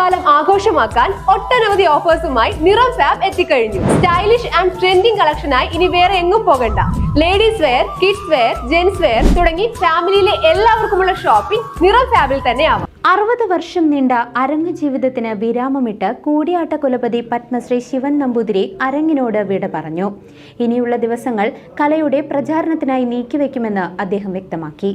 ഓണക്കാലം ആഘോഷമാക്കാൻ ഒട്ടനവധി ഓഫേഴ്സുമായി നിറം ഫാബ് എത്തിക്കഴിഞ്ഞു. സ്റ്റൈലിഷ് ആൻഡ് ട്രെൻഡിംഗ് കളക്ഷനായി ഇനി വേറെ എങ്ങും പോകണ്ട. Ladies wear kids wear gents wear തുടങ്ങി ഫാമിലിയിലെ എല്ലാവർക്കുമുള്ള ഷോപ്പിംഗ് നിറം ഫാബിൽ തന്നെ ആവാം. അറുപത് വർഷം നീണ്ട അരങ്ങ് ജീവിതത്തിന് വിരാമമിട്ട് കൂടിയാട്ട കുലപതി പത്മശ്രീ ശിവൻ നമ്പൂതിരി അരങ്ങിനോട് വിട പറഞ്ഞു. ഇനിയുള്ള ദിവസങ്ങൾ കലയുടെ പ്രചാരണത്തിനായി നീക്കിവെക്കുമെന്ന് അദ്ദേഹം വ്യക്തമാക്കി.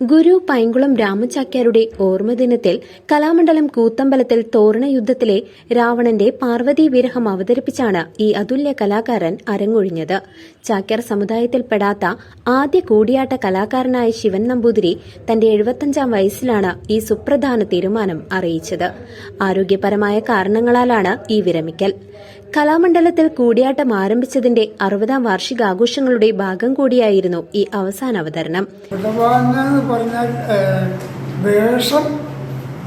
ഗുരു പൈങ്കുളം രാമചാക്യാരുടെ ഓർമ്മദിനത്തിൽ കലാമണ്ഡലം കൂത്തമ്പലത്തിൽ തോരണ യുദ്ധത്തിലെ രാവണന്റെ പാർവതി വിരഹം അവതരിപ്പിച്ചാണ് ഈ അതുല്യ കലാകാരൻ അരങ്ങൊഴിഞ്ഞത്. ചാക്യാർ സമുദായത്തിൽപ്പെടാത്ത ആദ്യ കൂടിയാട്ട കലാകാരനായ ശിവൻ നമ്പൂതിരി തന്റെ എഴുപത്തഞ്ചാം വയസ്സിലാണ് ഈ സുപ്രധാന തീരുമാനം അറിയിച്ചത്. ആരോഗ്യപരമായ കാരണങ്ങളാലാണ് ഈ വിരമിക്കൽ. കലാമണ്ഡലത്തിൽ കൂടിയാട്ടം ആരംഭിച്ചതിന്റെ അറുപതാം വാർഷികാഘോഷങ്ങളുടെ ഭാഗം കൂടിയായിരുന്നു ഈ അവസാന അവതരണം. വേഷം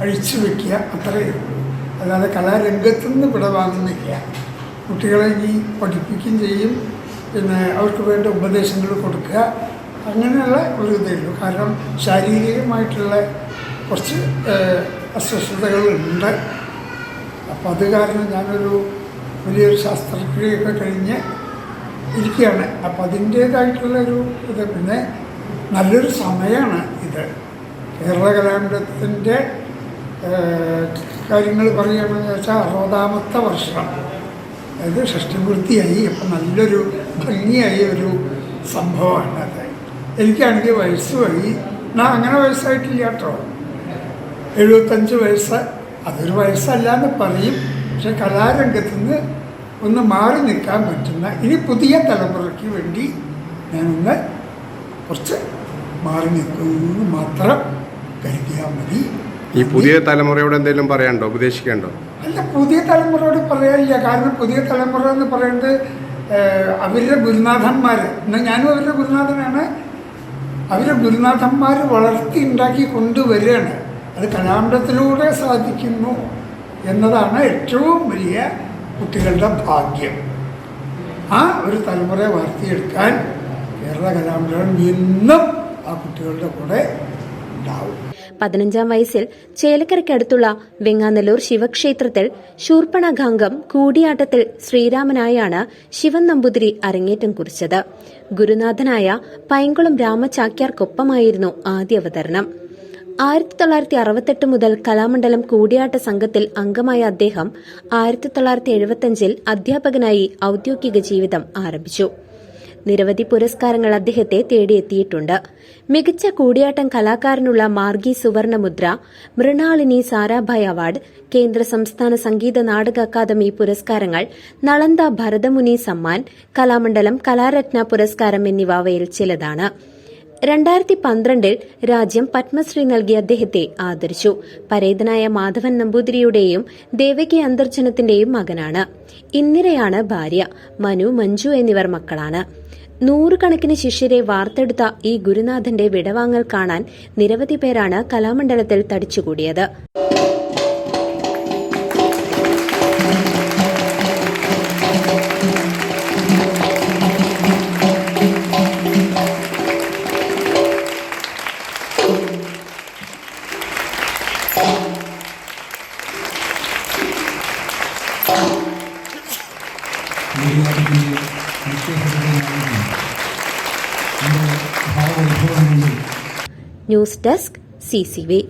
അഴിച്ചു വെക്കുക അത്രയും അല്ലാതെ കലാരംഗത്തു നിന്ന് വിടവാങ്ങുന്നില്ല കുട്ടികളെ ഇനി പഠിപ്പിക്കുകയും ചെയ്യും പിന്നെ അവർക്ക് വേണ്ട ഉപദേശങ്ങൾ കൊടുക്കുക അങ്ങനെയുള്ള ഒരു ഇതേ ഉള്ളൂ. കാരണം ശാരീരികമായിട്ടുള്ള കുറച്ച് അസ്വസ്ഥതകളുണ്ട്. അപ്പോൾ അത് കാരണം ഞാനൊരു വലിയൊരു ശസ്ത്രക്രിയയൊക്കെ കഴിഞ്ഞ് ഇരിക്കുകയാണ്. അപ്പം അതിന്റേതായിട്ടുള്ളൊരു ഇത്. പിന്നെ നല്ലൊരു സമയമാണ് ഇത്. കേരള കലാമണ്ഡലത്തിന്റെ കാര്യങ്ങൾ പറയുകയാണെന്ന് വെച്ചാൽ അറുപതാമത്തെ വർഷം. അതായത് ഷഷ്ടിപൂർത്തിയായി അപ്പം നല്ലൊരു ഭംഗിയായ ഒരു സംഭവമാണ് അത്. എനിക്കാണെങ്കിൽ വയസ്സുമായി ഞാൻ അങ്ങനെ വയസ്സായിട്ടില്ല കേട്ടോ. എഴുപത്തഞ്ച് വയസ്സ്. അതൊരു വയസ്സല്ല എന്ന് പറയും. പക്ഷെ കലാരംഗത്ത് നിന്ന് ഒന്ന് മാറി നിൽക്കാൻ പറ്റുന്ന ഇനി പുതിയ തലമുറയ്ക്ക് വേണ്ടി ഞാനൊന്ന് കുറച്ച് മാറി നിൽക്കുന്നു മാത്രം കരുതിയാൽ മതി. ഈ പുതിയ തലമുറയോട് എന്തെങ്കിലും പറയാനുണ്ടോ? ഉപദേശിക്കണ്ടോ അല്ല പുതിയ തലമുറയോട് പറയാനില്ല. കാരണം പുതിയ തലമുറ എന്ന് പറയുന്നത് അവരുടെ ഗുരുനാഥന്മാർ എന്നാൽ ഞാനും അവരുടെ ഗുരുനാഥനാണ്. അവരുടെ ഗുരുനാഥന്മാർ വളർത്തി ഉണ്ടാക്കി കൊണ്ടുവരികയാണ്. അത് കലാമണ്ഡലത്തിലൂടെ സാധിക്കുന്നു. എന്നതാണ് ഏറ്റവും വലിയ കുട്ടികളുടെ ഭാഗ്യം. ആ ഒരു തലമുറയെ വളർത്തിയെടുക്കാൻ കേരള കലാമണ്ഡലം എന്നും ആ കുട്ടികളുടെ കൂടെ ഉണ്ടാവും. പതിനഞ്ചാം വയസ്സിൽ ചേലക്കരയ്ക്കടുത്തുള്ള വെങ്ങാനല്ലൂർ ശിവക്ഷേത്രത്തിൽ ശൂർപ്പണഗാംഗം കൂടിയാട്ടത്തിൽ ശ്രീരാമനായാണ് ശിവൻ നമ്പൂതിരി അരങ്ങേറ്റം കുറിച്ചത്. ഗുരുനാഥനായ പൈങ്കുളം രാമചാക്യാർക്കൊപ്പമായിരുന്നു ആദ്യ അവതരണം. ആയിരത്തി തൊള്ളായിരത്തി അറുപത്തെട്ട് മുതൽ കലാമണ്ഡലം കൂടിയാട്ട സംഘത്തിൽ അംഗമായ അദ്ദേഹം ആയിരത്തി തൊള്ളായിരത്തി എഴുപത്തിയഞ്ചിൽ അധ്യാപകനായി ഔദ്യോഗിക ജീവിതം ആരംഭിച്ചു. നിരവധി പുരസ്കാരങ്ങൾ അദ്ദേഹത്തെ തേടിയെത്തിയിട്ടുണ്ട്. മികച്ച കൂടിയാട്ടം കലാകാരനുള്ള മാർഗി സുവർണമുദ്ര മൃണാളിനി സാരാഭായ് അവാർഡ് കേന്ദ്ര സംസ്ഥാന സംഗീത നാടക അക്കാദമി പുരസ്കാരങ്ങൾ നളന്ദ ഭരതമുനി സമ്മാൻ കലാമണ്ഡലം കലാരത്ന പുരസ്കാരം എന്നിവ അവയിൽ ചിലതാണ്. രണ്ടായിരത്തി പന്ത്രണ്ടിൽ രാജ്യം പത്മശ്രീ നൽകി അദ്ദേഹത്തെ ആദരിച്ചു. പരേതനായ മാധവൻ നമ്പൂതിരിയുടെയും ദേവകി അന്തർജനത്തിന്റെയും മകനാണ്. ഇന്ദിരയാണ് ഭാര്യ. മനു മഞ്ജു എന്നിവർ മക്കളാണ്. നൂറുകണക്കിന് ശിഷ്യരെ വാർത്തെടുത്ത ഈ ഗുരുനാഥന്റെ വിടവാങ്ങൽ കാണാൻ നിരവധി പേരാണ് കലാമണ്ഡലത്തിൽ തടിച്ചുകൂടിയത്. ഗുരുവായൂരിൻ്റെ നിത്യഹൃദയമായിരുന്നു എൻ്റെ ഭാവവൈഭവങ്ങളിൽ ന്യൂസ് ഡെസ്ക് സിസിവി